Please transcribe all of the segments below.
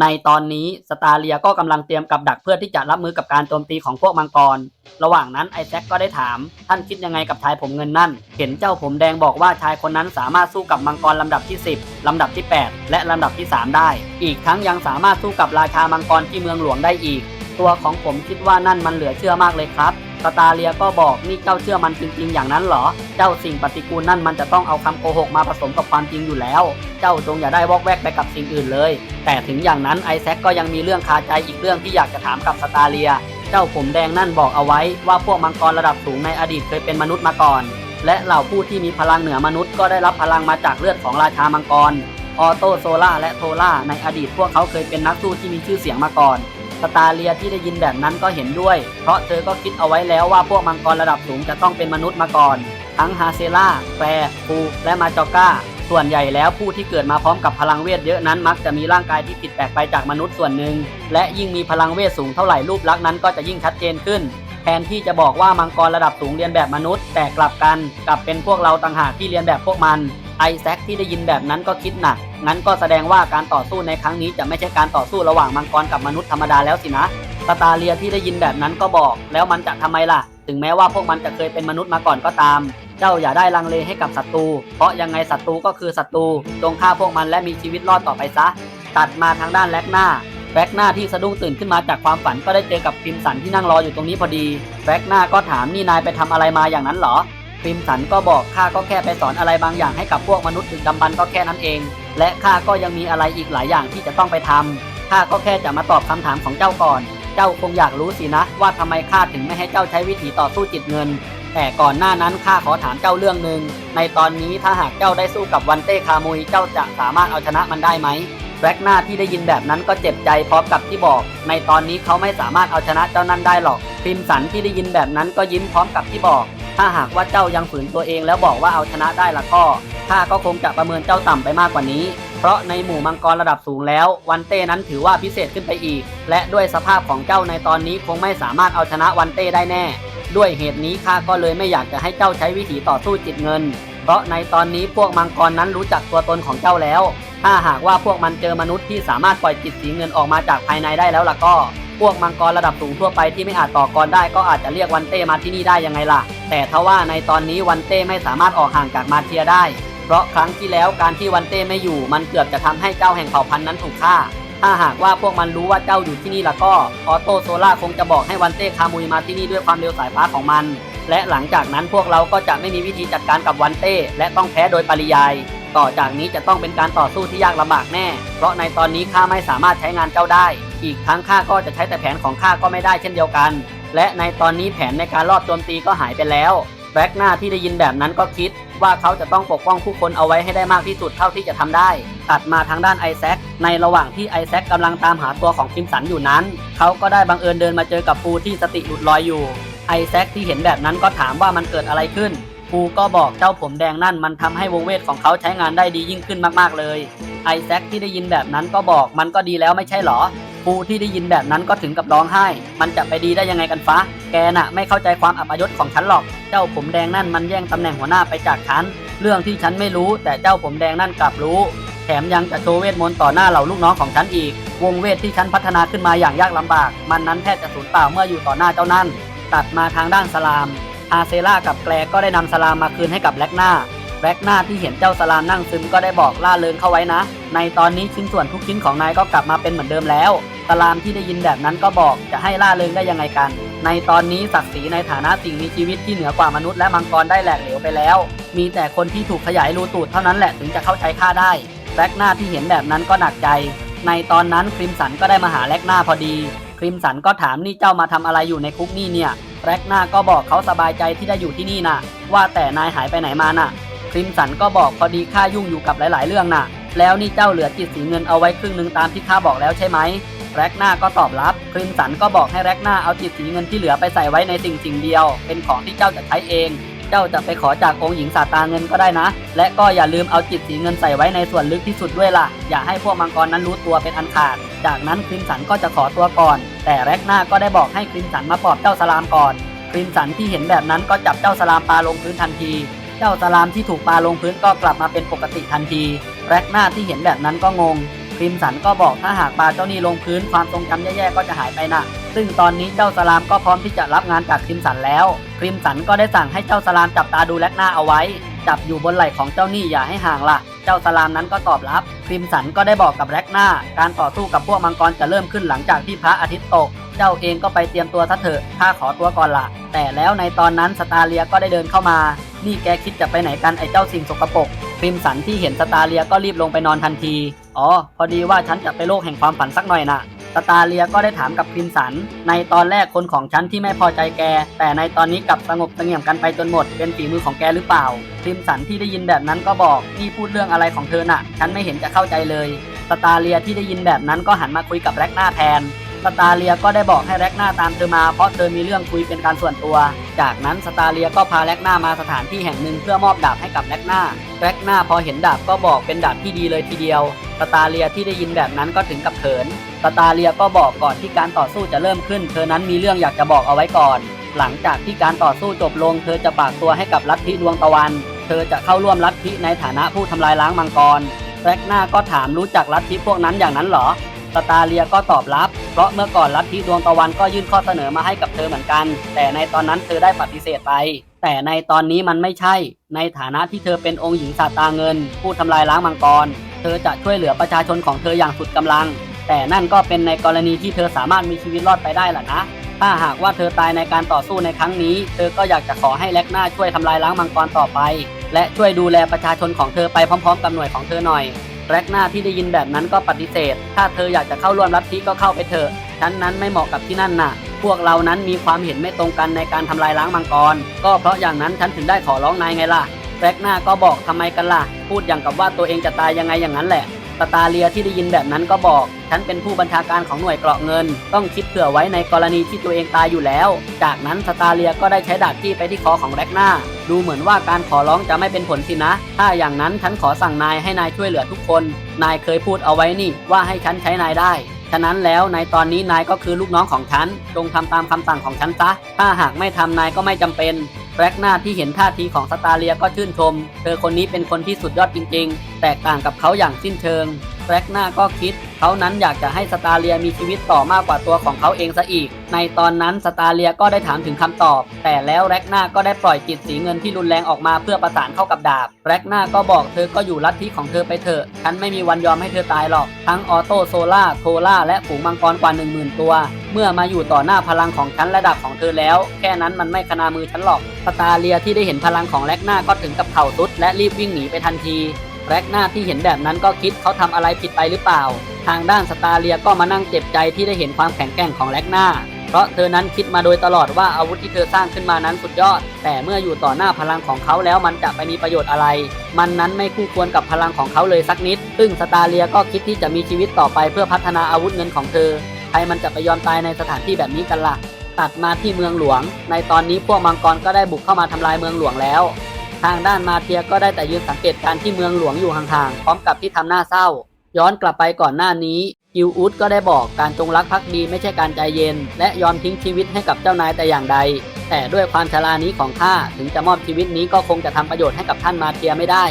ในตอนนี้สตาเลียก็กำลังเตรียมกับดักเพื่อที่จะรับมือกับการโจมตีของพวกมังกร ระหว่างนั้นไอแซคก็ได้ถาม ท่านคิดยังไงกับชายผมเงินนั่น เห็นเจ้าผมแดงบอกว่าชายคนนั้นสามารถสู้กับมังกรลำดับที่ 10 ลำดับที่ 8 และลำดับที่ 3 ได้ อีกทั้งยังสามารถสู้กับราชามังกรที่เมืองหลวงได้อีก ตัวของผมคิดว่านั่นมันเหลือเชื่อมากเลยครับ สตาเลียก็บอกนี่เจ้าเชื่อมันจริงๆ อย่างนั้นเหรอ เจ้าสิ่งปฏิกูลนั่นมันจะต้องเอาคำโกหกมาผสมกับความจริงอยู่แล้ว เจ้าจงอย่าได้วอกแวกไปกับสิ่งอื่นเลย แต่ถึงอย่างนั้นไอแซคก็ยังมีเรื่องคาใจอีกเรื่องที่อยากจะถามกับสตาเลีย เจ้าผมแดงนั่นบอกเอาไว้ว่าพวกมังกรระดับสูงในอดีตเคยเป็นมนุษย์มาก่อน และเหล่าผู้ที่มีพลังเหนือมนุษย์ก็ได้รับพลังมาจากเลือดของราชามังกร ออโตโซล่าและโทล่าในอดีตพวกเขาเคยเป็นนักสู้ที่มีชื่อเสียงมาก่อน สตาเลียที่ได้ยินแบบนั้นก็เห็นด้วย เพราะเธอก็คิดเอาไว้แล้วว่าพวกมังกรระดับสูงจะต้องเป็นมนุษย์มาก่อน ทั้งฮาเซล่าแฟร์ฟูและมาจอก้า ส่วนใหญ่แล้วผู้ที่เกิดมาพร้อมกับพลังเวทเยอะนั้นมักจะมีร่างกายที่ผิดแปลกไปจากมนุษย์ส่วนหนึ่ง และยิ่งมีพลังเวทสูงเท่าไหร่รูปลักษณ์นั้นก็จะยิ่งชัดเจนขึ้น แทนที่จะบอกว่ามังกรระดับสูงเรียนแบบมนุษย์ แต่กลับกันกลับเป็นพวกเราต่างหากที่เรียนแบบพวกมัน ไอแซคที่ได้ยินแบบนั้นก็คิดหนัก งั้นก็แสดงว่าการต่อสู้ในครั้งนี้จะไม่ใช่การต่อสู้ระหว่างมังกรกับมนุษย์ธรรมดาแล้วสินะสตาเลียที่ได้ยินแบบนั้นก็บอก แล้วมันจะทำไมล่ะ ถึงแม้ว่าพวกมันจะเคยเป็นมนุษย์มาก่อนก็ตาม เจ้าอย่าได้ลังเลให้กับศัตรู เพราะยังไงศัตรูก็คือศัตรูจงฆ่าพวกมันและมีชีวิตรอดต่อไปซะ ตัดมาทางด้านแล็กหน้าแร็กหน้าที่สะดุ้งตื่นขึ้นมาจากความฝันก็ได้เจอกับพิมสันที่นั่งรออยู่ตรงนี้พอดีแร็กหน้าก็ถามนี่นายไปทำอะไรมาอย่างนั้นเหรอ พิมสันก็บอกข้าก็แค่ไปสอนอะไรบางอย่างให้กับพวกมนุษย์ดึกดำบรรพ์ก็แค่นั้นเอง และข้าก็ยังมีอะไรอีกหลายอย่างที่จะต้องไปทำข้าก็แค่จะมาตอบคำถามของเจ้าก่อน เจ้าคงอยากรู้สินะ ว่าทำไมข้าถึงไม่ให้เจ้าใช้วิธีต่อสู้จิตเงิน แต่ก่อนหน้านั้นข้าขอถามเจ้าเรื่องหนึ่งในตอนนี้ถ้าหากเจ้าได้สู้กับวันเต้คามุยเจ้าจะสามารถเอาชนะมันได้ไหมแร็กหน้าที่ได้ยินแบบนั้นก็เจ็บใจพร้อมกับที่บอก ในตอนนี้เขาไม่สามารถเอาชนะเจ้านั้นได้หรอกพิมสันที่ได้ยินแบบนั้นก็ยิ้มพร้อมกับที่บอก ถ้าหากว่าเจ้ายังฝืนตัวเองแล้วบอกว่าเอาชนะได้ละก็ข้าก็คงจะประเมินเจ้าต่ำไปมากกว่านี้ เพราะในหมู่มังกรระดับสูงแล้ว วันเต้นั้นถือว่าพิเศษขึ้นไปอีก และด้วยสภาพของเจ้าในตอนนี้คงไม่สามารถเอาชนะวันเต้ได้แน่ ด้วยเหตุนี้ข้าก็เลยไม่อยากจะให้เจ้าใช้วิธีต่อสู้จิตเงิน เพราะในตอนนี้พวกมังกรนั้นรู้จักตัวตนของเจ้าแล้ว ถ้าหากว่าพวกมันเจอมนุษย์ที่สามารถปล่อยจิตสีเงินออกมาจากภายในได้แล้วล่ะก็ พวกมังกรระดับสูงทั่วไปที่ไม่อาจต่อกรได้ก็อาจจะเรียกวันเต้มาที่นี่ได้ยังไงล่ะ แต่ทว่าในตอนนี้วันเต้ไม่สามารถออกห่างจากมาเทียได้ เพราะครั้งที่แล้วการที่วันเต้ไม่อยู่ มันเกือบจะทำให้เจ้าแห่งเผ่าพันธุ์นั้นถูกฆ่า ถ้าหากว่าพวกมันรู้ว่าเจ้าอยู่ที่นี่แล้วก็ออโตโซล่าคงจะบอกให้วันเต้คามุยมาที่นี่ด้วยความเร็วสายฟ้าของมัน และหลังจากนั้นพวกเราก็จะไม่มีวิธีจัดการกับวันเต้ และต้องแพ้โดยปริยาย ต่อจากนี้จะต้องเป็นการต่อสู้ที่ยากลำบากแน่ เพราะในตอนนี้ข้าไม่สามารถใช้งานเจ้าได้ อีกทั้งข้าก็จะใช้แต่แผนของข้าก็ไม่ได้เช่นเดียวกัน และในตอนนี้แผนในการรอบโจมตีก็หายไปแล้วแบ็กหน้าที่ได้ยินแบบนั้นก็คิดว่าเขาจะต้องปกป้องผู้คนเอาไว้ให้ได้มากที่สุดเท่าที่จะทำได้ ตัดมาทางด้านไอแซคในระหว่างที่ไอแซคกำลังตามหาตัวของคิมสันอยู่นั้น เขาก็ได้บังเอิญเดินมาเจอกับปูที่สติหลุดลอยอยู่ ไอแซคที่เห็นแบบนั้นก็ถามว่ามันเกิดอะไรขึ้นปูก็บอกเจ้าผมแดงนั่นมันทำให้วงเวทของเขาใช้งานได้ดียิ่งขึ้นมากๆเลย ไอแซคที่ได้ยินแบบนั้นก็บอกมันก็ดีแล้วไม่ใช่หรอ ปูที่ได้ยินแบบนั้นก็ถึงกับร้องไห้ มันจะไปดีได้ยังไงกันฟ้า แกน่ะไม่เข้าใจความอัปยศของฉันหรอก เจ้าผมแดงนั่นมันแย่งตำแหน่งหัวหน้าไปจากฉัน เรื่องที่ฉันไม่รู้ แต่เจ้าผมแดงนั่นกลับรู้ แถมยังจะโชว์เวทมนต์ต่อหน้าเหล่าลูกน้องของฉันอีก วงเวทที่ฉันพัฒนาขึ้นมาอย่างยากลำบาก มันนั้นแทบจะสูญเปล่าเมื่ออยู่ต่อหน้าเจ้านั่น ตัดมาทางด้านสลามอาเซล่ากับแกลก็ได้นำสลามมาคืนให้กับแล็กหน้าแร็กหน้าที่เห็นเจ้าสลามนั่งซึมก็ได้บอกล่าเริงเข้าไว้นะ ในตอนนี้ชิ้นส่วนทุกชิ้นของนายก็กลับมาเป็นเหมือนเดิมแล้ว สลามที่ได้ยินแบบนั้นก็บอกจะให้ล่าเริงได้ยังไงกัน ในตอนนี้ศักดิ์ศรีในฐานะสิ่งมีชีวิตที่เหนือกว่ามนุษย์และมังกรได้แหลกเหลวไปแล้ว มีแต่คนที่ถูกขยายรูตูดเท่านั้นแหละถึงจะเข้าใจข้าได้แร็กหน้าที่เห็นแบบนั้นก็หนักใจ ในตอนนั้นคริมสันก็ได้มาหาแร็กหน้าพอดี คริมสันก็ถามนี่เจ้ามาทำอะไรอยู่ในคุกนี่เนี่ยแร็กหน้าก็บอกเขาสบายใจที่ได้อยู่ที่นี่น่ะว่าแต่นายหายไปไหนมาน่ะ คริมสันก็บอกพอดีข้ายุ่งอยู่กับหลาย ๆ เรื่องน่ะ แล้วนี่เจ้าเหลือจิตสีเงินเอาไว้ครึ่งหนึ่งตามที่ข้าบอกแล้วใช่ไหม แร็กหน้าก็ตอบรับคริมสันก็บอกให้แร็กหน้าเอาจิตสีเงินที่เหลือไปใส่ไว้ในสิ่งสิ่งเดียว เป็นของที่เจ้าจะใช้เอง เจ้าจะไปขอจากองค์หญิงสาตาเงินก็ได้นะ และก็อย่าลืมเอาจิตสีเงินใส่ไว้ในส่วนลึกที่สุดด้วยล่ะ อย่าให้พวกมังกรนั้นรู้ตัวเป็นอันขาด จากนั้นคริมสันก็จะขอตัวก่อน แต่แร็กหน้าก็ได้บอกให้คริมสันมาปลอบเจ้าสลามก่อนคริมสันที่เห็นแบบนั้นก็จับเจ้าสลามปาลงพื้นทันที เจ้าสลามที่ถูกปาลงพื้นก็กลับมาเป็นปกติทันที แร็กหน้าที่เห็นแบบนั้นก็งง คริมสันก็บอกถ้าหากปาเจ้านี่ลงพื้นความทรงจำแย่ๆก็จะหายไปนะซึ่งตอนนี้เจ้าสลามก็พร้อมที่จะรับงานจากคริมสันแล้ว คริมสันก็ได้สั่งให้เจ้าสลามจับตาดูแลกหน้าเอาไว้ จับอยู่บนไหล่ของเจ้านี่อย่าให้ห่างล่ะ เจ้าสลามนั้นก็ตอบรับ คริมสันก็ได้บอกกับแร็กหน้า การต่อสู้กับพวกมังกรจะเริ่มขึ้นหลังจากที่พระอาทิตย์ตก เจ้าเองก็ไปเตรียมตัวซะเถอะข้าขอตัวก่อนละแต่แล้วในตอนนั้นสตาเลียก็ได้เดินเข้ามา นี่แกคิดจะไปไหนกันไอ้เจ้าสิ่งสกปรกคริมสันที่เห็นสตาเลียก็รีบลงไปนอนทันที อ๋อ พอดีว่าฉันจะไปโลกแห่งความฝันสักหน่อยน่ะสตาเลียก็ได้ถามกับคริมสัน ในตอนแรกคนของฉันที่ไม่พอใจแก แต่ในตอนนี้กลับสงบเสงี่ยมกันไปจนหมด เป็นฝีมือของแกหรือเปล่าคริมสันที่ได้ยินแบบนั้นก็บอกนี่พูดเรื่องอะไรของเธอน่ะ ฉันไม่เห็นจะเข้าใจเลยสตาเลียที่ได้ยินแบบนั้นก็หันมาคุยกับแร็กหน้าแทน สตาเลียก็ได้บอกให้แร็กหน้าตามเธอมาเพราะเธอมีเรื่องคุยเป็นการส่วนตัว จากนั้นสตาเลียก็พาแร็กหน้ามาสถานที่แห่งหนึ่งเพื่อมอบดาบให้กับแร็กหน้าแร็กหน้าพอเห็นดาบก็บอกเป็นดาบที่ดีเลยทีเดียวสตาเลียที่ได้ยินแบบนั้นก็ถึงกับเขินสตาเลียก็บอกก่อนที่การต่อสู้จะเริ่มขึ้น เธอนั้นมีเรื่องอยากจะบอกเอาไว้ก่อน หลังจากที่การต่อสู้จบลง เธอจะฝากตัวให้กับลัทธิดวงตะวัน เธอจะเข้าร่วมลัทธิในฐานะผู้ทำลายล้างมังกรแร็กหน้าก็ถามรู้จักลัทธิพวกนั้นอย่างนั้นเหรอ สตาเลียก็ตอบรับ เพราะเมื่อก่อนลัทธิดวงตะวันก็ยื่นข้อเสนอมาให้กับเธอเหมือนกัน แต่ในตอนนั้นเธอได้ปฏิเสธไป แต่ในตอนนี้มันไม่ใช่ ในฐานะที่เธอเป็นองค์หญิงสาตาเงิน ผู้ทำลายล้างมังกร เธอจะช่วยเหลือประชาชนของเธออย่างสุดกำลัง แต่นั่นก็เป็นในกรณีที่เธอสามารถมีชีวิตรอดไปได้ล่ะนะ ถ้าหากว่าเธอตายในการต่อสู้ในครั้งนี้ เธอก็อยากจะขอให้แล็กหน้าช่วยทำลายล้างมังกรต่อไป และช่วยดูแลประชาชนของเธอไปพร้อม ๆ กับหน่วยของเธอหน่อย แร็กหน้าที่ได้ยินแบบนั้นก็ปฏิเสธ ถ้าเธออยากจะเข้าร่วมลัทธิก็เข้าไปเถอะฉันนั้นไม่เหมาะกับที่นั่นน่ะ พวกเรานั้นมีความเห็นไม่ตรงกันในการทำลายล้างมังกร ก็เพราะอย่างนั้นฉันถึงได้ขอร้องนายไงล่ะแร็กหน้าก็บอกทำไมกันล่ะ พูดอย่างกับว่าตัวเองจะตายยังไงอย่างนั้นแหละ สตาเลียที่ได้ยินแบบนั้นก็บอก ฉันเป็นผู้บัญชาการของหน่วยเกราะเงิน ต้องคิดเผื่อไว้ในกรณีที่ตัวเองตายอยู่แล้ว จากนั้นสตาเลียก็ได้ใช้ดาบจี้ไปที่คอของแร็กหน้า ดูเหมือนว่าการขอร้องจะไม่เป็นผลสินะ ถ้าอย่างนั้นฉันขอสั่งนายให้นายช่วยเหลือทุกคน นายเคยพูดเอาไว้นี่ว่าให้ฉันใช้นายได้ฉะนั้นแล้วในตอนนี้นายก็คือลูกน้องของฉันจงทำตามคำสั่งของฉันซะ ถ้าหากไม่ทำนายก็ไม่จำเป็น แร็กหน้าที่เห็นท่าทีของสตาเลียก็ชื่นชม เธอคนนี้เป็นคนที่สุดยอดจริงๆ แตกต่างกับเขาอย่างสิ้นเชิง แร็กหน้าก็คิด เขานั้นอยากจะให้สตาเลียมีชีวิตต่อมากกว่าตัวของเขาเองซะอีก ในตอนนั้นสตาเลียก็ได้ถามถึงคำตอบ แต่แล้วแร็กหน้าก็ได้ปล่อยจิตสีเงินที่รุนแรงออกมาเพื่อประสานเข้ากับดาบ แร็กหน้าก็บอกเธอก็อยู่ลัทธิของเธอไปเถอะ ฉันไม่มีวันยอมให้เธอตายหรอก ทั้งออโต้โซล่าโทล่าและฝูงมังกรกว่า 1 0,000 ตัว เมื่อมาอยู่ต่อหน้าพลังของฉันระดับของเธอแล้ว แค่นั้นมันไม่ขนามือฉันหรอก สตาเลียที่ได้เห็นพลังของแร็กหน้าก็ถึงกับเข่าสุดและรีบวิ่งหนีไปทันที แร็กหน้าที่เห็นแบบนั้นก็คิดเขาทำอะไรผิดไปหรือเปล่า ทางด้านสตาเลียก็มานั่งเจ็บใจที่ได้เห็นความแข็งแกร่งของแร็กหน้า เพราะเธอนั้นคิดมาโดยตลอดว่าอาวุธที่เธอสร้างขึ้นมานั้นสุดยอด แต่เมื่ออยู่ต่อหน้าพลังของเขาแล้วมันจะไปมีประโยชน์อะไร มันนั้นไม่คู่ควรกับพลังของเขาเลยสักนิด ซึ่งสตาเลียก็คิดที่จะมีชีวิตต่อไปเพื่อพัฒนาอาวุธเงินของเธอ ใครมันจะไปยอมตายในสถานที่แบบนี้กันล่ะ ตัดมาที่เมืองหลวง ในตอนนี้พวกมังกรก็ได้บุกเข้ามาทำลายเมืองหลวงแล้ว ทางด้านมาเทียก็ได้แต่ยืนสังเกตการที่เมืองหลวงอยู่ห่างๆ พร้อมกับที่ทำหน้าเศร้า ย้อนกลับไปก่อนหน้านี้กิวอุดก็ได้บอกการจงรักภักดีไม่ใช่การใจเย็น และยอมทิ้งชีวิตให้กับเจ้านายแต่อย่างใด แต่ด้วยความชรานี้ของข้าถึงจะมอบชีวิตนี้ก็คงจะทำประโยชน์ให้กับท่านมาเทียไม่ได้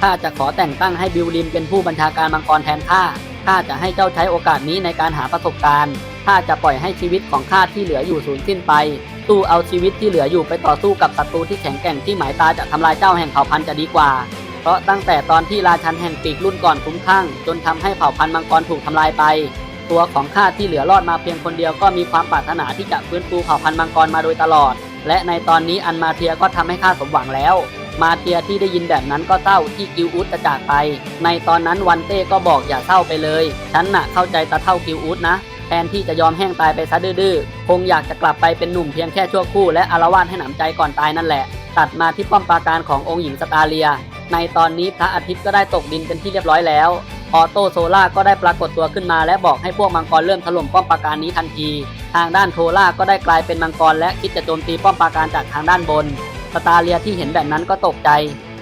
ข้าจะขอแต่งตั้งให้บิวลิมเป็นผู้บัญชาการมังกรแทนข้าข้าจะให้เจ้าใช้โอกาสนี้ในการหาประสบการณ์ข้าจะปล่อยให้ชีวิตของข้าที่เหลืออยู่สูญสิ้นไป สู้เอาชีวิตที่เหลืออยู่ไปต่อสู้กับศัตรูที่แข็งแกร่งที่หมายตาจะทำลายเจ้าแห่งเผ่าพันธุ์จะดีกว่า เพราะตั้งแต่ตอนที่ราชันแห่งปีกรุ่นก่อนคุ้มข้าง จนทำให้เผ่าพันธุ์มังกรถูกทำลายไป ตัวของข้าที่เหลือรอดมาเพียงคนเดียวก็มีความปรารถนาที่จะฟื้นฟูเผ่าพันธุ์มังกรมาโดยตลอด และในตอนนี้อันมาเทียก็ทำให้ข้าสมหวังแล้ว มาเทียที่ได้ยินแบบนั้นก็เศร้าที่กิวอุดจะจากไป ในตอนนั้นวันเต้ก็บอกอย่าเศร้าไปเลย ฉันน่ะเข้าใจตาเท่ากิวอุดนะ แทนที่จะยอมแห้งตายไปซะดื้อๆ คงอยากจะกลับไปเป็นหนุ่มเพียงแค่ชั่วครู่และอารวาสให้หนำใจก่อนตายนั่นแหละ ตัดมาที่ป้อมปราการขององค์หญิงสตาเลีย ในตอนนี้พระอาทิตย์ก็ได้ตกดินเป็นที่เรียบร้อยแล้ว ออโตโซล่าก็ได้ปรากฏตัวขึ้นมาและบอกให้พวกมังกรเริ่มถล่มป้อมปราการนี้ทันที ทางด้านโทล่าก็ได้กลายเป็นมังกรและคิดจะโจมตีป้อมปราการจากทางด้านบน สตาเลียที่เห็นแบบนั้นก็ตกใจ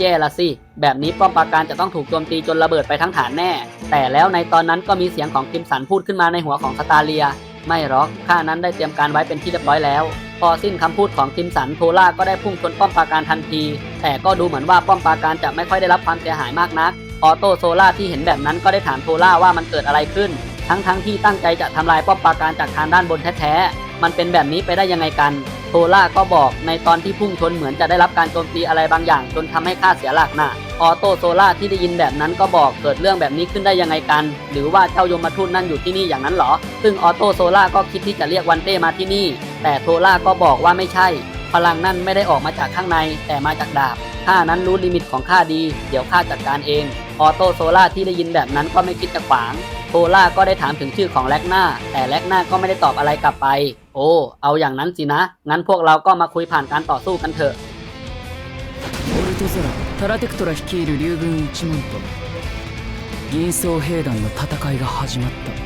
แย่ละสิ แบบนี้ป้อมปราการจะต้องถูกโจมตีจนระเบิดไปทั้งฐานแน่ แต่แล้วในตอนนั้นก็มีเสียงของคิมสันพูดขึ้นมาในหัวของสตาเลีย ไม่หรอกข้านั้นได้เตรียมการไว้เป็นที่เรียบร้อยแล้ว พอสิ้นคำพูดของคิมสันโทล่าก็ได้พุ่งชนป้อมปราการทันที แต่ก็ดูเหมือนว่าป้อมปราการจะไม่ค่อยได้รับความเสียหายมากนัก ออโต้โซล่าที่เห็นแบบนั้นก็ได้ถามโทล่าว่ามันเกิดอะไรขึ้น ทั้งๆทที่ตั้งใจจะทำลายป้อมปราการจากทางด้านบนแท้ๆมันเป็นแบบนี้ไปได้ยังไงกันโทล่าก็บอกในตอนที่พุ่งชนเหมือนจะได้รับการโจมตีอะไรบางอย่าง จนทำให้ข้าเสียหลักน่ะออโต้โซล่าที่ได้ยินแบบนั้นก็บอกเกิดเรื่องแบบนี้ขึ้นได้ยังไงกัน หรือว่าเจ้ายมทูตนั่นอยู่ที่นี่อย่างนั้นเหรอ ซึ่งออโต้โซล่าก็คิดที่จะเรียกวันเต้มาที่นี่ แต่โทล่าก็บอกว่าไม่ใช่ พลังนั่นไม่ได้ออกมาจากข้างในแต่มาจากดาบ ข้านั้นรู้ลิมิตของข้าดี เดี๋ยวข้าจัดการเอง ออโต้โซล่าที่ได้ยินแบบนั้นก็ไม่คิดจะขวาง โทล่าก็ได้ถามถึงชื่อของแล็กนาแต่แล็กนาก็ไม่ได้ตอบอะไรกลับไป โอ้ เอาอย่างนั้นสินะ งั้นพวกเราก็มาคุยผ่านการต่อสู้กันเถอะ オルトゼラタラテクトラ率いる竜軍1万と銀装兵団の戦いが始まった